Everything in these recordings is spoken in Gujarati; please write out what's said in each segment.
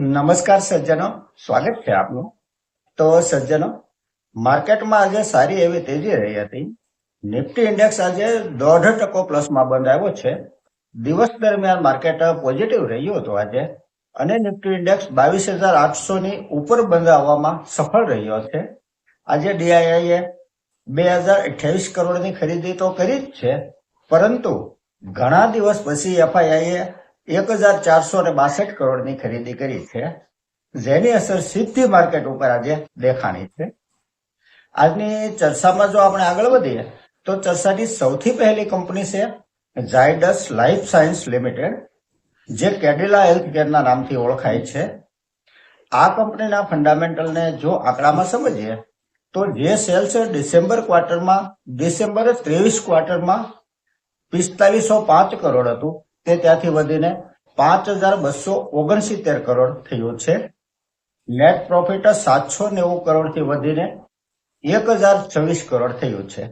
નમસ્કાર સજ્જનો, સ્વાગત છે આપનું. તો સજ્જનો, માર્કેટમાં આજે સારી એવી તેજી રહી હતી. નિફ્ટી ઇન્ડેક્સ આજે દોઢ ટકો પ્લસમાં બંધ આવ્યો છે. દિવસ દરમિયાન માર્કેટ પોઝિટિવ રહ્યું હતું આજે. અને નિફ્ટી ઇન્ડેક્સ બાવીસ હજાર આઠસો ની ઉપર બંધ આવવામાં સફળ રહ્યો છે. આજે ડીઆઈઆઈએ બે હજાર અઠ્યાવીસ કરોડની ખરીદી તો કરી જ છે. પરંતુ ઘણા દિવસ પછી એફઆઈઆઈએ એક હજાર ચારસો ને બાસઠ કરોડની ખરીદી કરી છે. જેની અસર સીધી માર્કેટ ઉપર આજે દેખાણી છે. આજની ચર્ચામાં જો આપણે આગળ વધીએ, તો ચર્ચાની સૌથી પહેલી કંપની છે ઝાયડસ લાઈફ સાયન્સ લિમિટેડ, જે કેડિલા હેલ્થ કેરના નામથી ઓળખાય છે. આ કંપનીના ફંડામેન્ટલને જો આંકડામાં સમજીએ, તો જે સેલ્સ ડિસેમ્બર ક્વાર્ટરમાં, ડિસેમ્બર ત્રેવીસ ક્વાર્ટરમાં પિસ્તાલીસો પાંચ કરોડ હતું. તે ત્યાંથી વધીને પાંચ હજાર બસો ઓગણસિત્તેર કરોડ થયું છે. નેટ પ્રોફિટ સાતસો નેવું કરોડથી વધીને એક હજાર છવ્વીસ કરોડ થયું છે.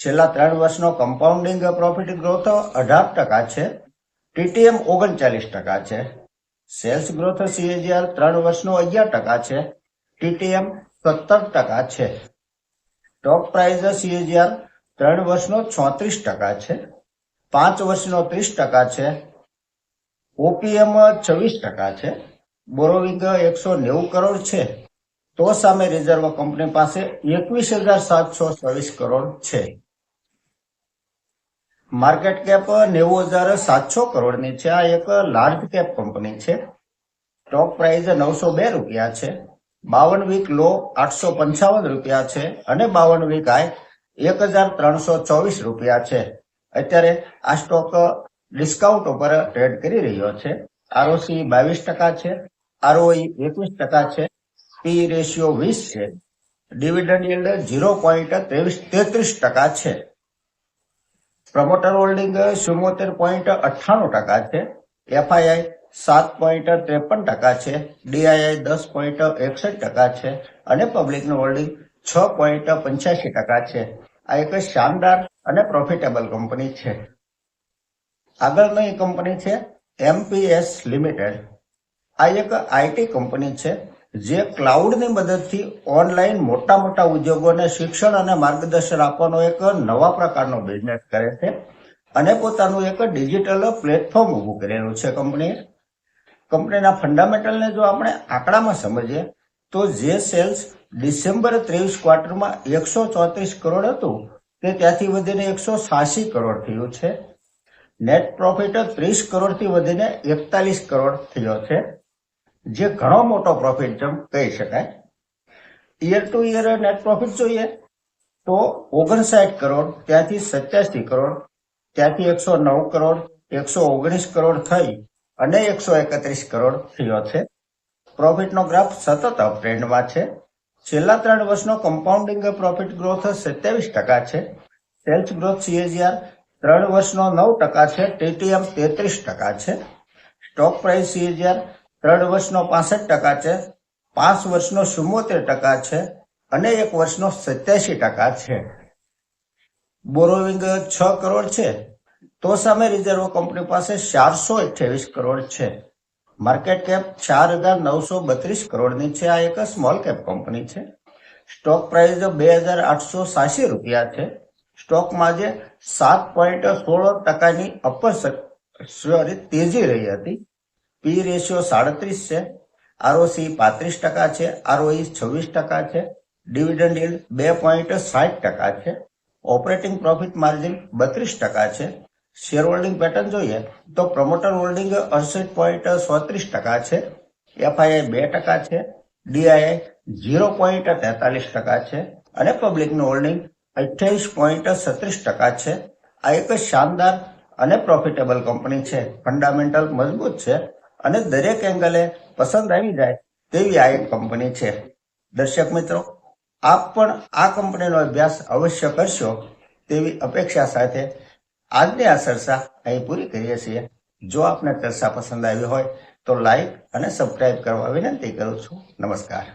છેલ્લા ત્રણ વર્ષનો કમ્પાઉન્ડિંગ પ્રોફિટ ગ્રોથ અઢાર ટકા છે. ટીટીએમ ઓગણચાલીસ ટકા છે. સેલ્સ ગ્રોથ સીએજીઆર ત્રણ વર્ષનો અગિયાર ટકા છે. ટીટીએમ સત્તર ટકા છે. ટોપ પ્રાઇઝ સીએજીઆર ત્રણ વર્ષનો ચોત્રીસ ટકા છે. પાંચ વર્ષનો ત્રીસ ટકા છે, ઓપીએમ છવ્વીસ ટકા છે, બોરોવિંગ એકસો નેવું કરોડ છે, તો સામે રિઝર્વ કંપની પાસે એકવીસ હજાર સાતસો છવ્વીસ કરોડ છે. માર્કેટ કેપ નેવું હજાર સાતસો કરોડની છે, આ એક લાર્જ કેપ કંપની છે. સ્ટોક પ્રાઇસ નવસો બે રૂપિયા છે, બાવન વીક લો આઠસો પંચાવન રૂપિયા છે, અને બાવન વીક હાઈ એક હજાર ત્રણસો ચોવીસ રૂપિયા છે. અત્યારે આ સ્ટોક ડિસ્કાઉન્ટ ઉપર ટ્રેડ કરી રહ્યો છે. આરઓસી બાવીસ ટકા છે આરઓઈ એકવીસ ટકા છે પી રેશિયો વીસ છે. ડિવિડન્ડ યીલ્ડ ઝીરો પોઈન્ટ ત્રેવીસ, તેત્રીસ ટકા છે. પ્રમોટર હોલ્ડિંગ ચુમ્મોતેર પોઈન્ટ અઠ્ઠાણું ટકા છે. એફઆઈઆઈ સાત પોઈન્ટ ત્રેપન ટકા છે. ડીઆઈઆઈ દસ પોઈન્ટ એકસઠ ટકા છે. અને પબ્લિકનું હોલ્ડિંગ છ પોઈન્ટ પંચ્યાસી ટકા છે. આ એક શાનદાર અને પ્રોફિટેબલ કંપની છે. આગળની કંપની છે એમપીએસ લિમિટેડ આ એક આઈટી કંપની છે જે ક્લાઉડની મદદથી ઓનલાઈન મોટા મોટા ઉદ્યોગોને શિક્ષણ અને માર્ગદર્શન આપવાનો એક નવા પ્રકારનો બિઝનેસ કરે છે અને પોતાનું એક ડિજિટલ પ્લેટફોર્મ ઊભું કરેલું છે કંપનીએ કંપનીના ફંડામેન્ટલને જો આપણે આંકડામાં સમજીએ, તો જે સેલ્સ ડિસેમ્બર ત્રેવીસ ક્વાર્ટરમાં એકસો ચોત્રીસ કરોડ હતું તે ત્યાંથી વધીને એકસો સાસી કરોડ થયું છે. નેટ પ્રોફિટ ત્રીસ કરોડથી વધીને એકતાલીસ કરોડ થયો છે. જે ઘણો મોટો પ્રોફિટ જેમ કહી શકાય. Year to year net profit જોઈએ તો ઓગણસાઠ કરોડ, ત્યાંથી સત્યાસી કરોડ, ત્યાંથી એકસો નવ કરોડ, એકસો ઓગણીસ કરોડ થઈ અને એકસો એકત્રીસ કરોડ થયો છે. પ્રોફિટનો ગ્રાફ સતત અપટ્રેન્ડમાં છે. છેલ્લા ત્રણ વર્ષનો કમ્પાઉન્ડિંગ પ્રોફિટ ગ્રોથ સત્યાવીસ ટકા છે. સેલ્સ ગ્રોથ સીએજીઆર ત્રણ વર્ષનો નવ ટકા છે. ટીટીએમ તેત્રીસ ટકા છે. સ્ટોક પ્રાઇસ સીએજીઆર ત્રણ વર્ષનો પાસઠ ટકા છે. પાંચ વર્ષનો ચુમ્મોતેર ટકા છે અને એક વર્ષનો સત્યાસી ટકા છે. બોરોવિંગ છ કરોડ છે. તો સામે રિઝર્વ કંપની પાસે ચારસો અઠ્યાવીસ કરોડ છે. માર્કેટ કેપ ચાર હજાર નવસો બત્રીસ કરોડની છે. આ એક સ્મોલ કેપ કંપની છે. સ્ટોક પ્રાઇસ બે હજાર આઠસો સાસી રૂપિયા છે. સ્ટોકમાં જે સાત પોઈન્ટ સોળ ટકાની અપર સોરી તેજી રહી હતી. પી રેશિયો સાડત્રીસ છે. આરઓસી પાંત્રીસ ટકા છે. આરઓઈ છવ્વીસ ટકા છે. ડિવિડન્ડ yield બે પોઈન્ટ સાઠ ટકા છે. ઓપરેટિંગ પ્રોફિટ માર્જિન બત્રીસ ટકા છે. શેર હોલ્ડિંગ પેટર્ન જોઈએ તો પ્રમોટર હોલ્ડિંગ અડસઠ પોઈન્ટ સોત્રીસ ટકા છે એફઆઈઆઈ બે ટકા છે ડીઆઈઆઈ ઝીરો પોઈન્ટ તેતાલીસ ટકા છે અને પબ્લિકનું હોલ્ડિંગ અઠ્યાવીસ પોઈન્ટ છત્રીસ ટકા છે. આ એક શાનદાર અને પ્રોફિટેબલ કંપની છે ફંડામેન્ટલ મજબૂત છે અને દરેક એંગલે પસંદ આવી જાય તેવી આ એક કંપની છે. દર્શક મિત્રો, આપ પણ આ કંપનીનો અભ્યાસ અવશ્ય કરશો તેવી અપેક્ષા સાથે આજની આ ચર્ચા અહીં પૂરી કરીએ છીએ. જો આપને ચર્ચા પસંદ આવી હોય તો લાઈક અને સબસ્ક્રાઇબ કરવા વિનંતી કરું છું. નમસ્કાર.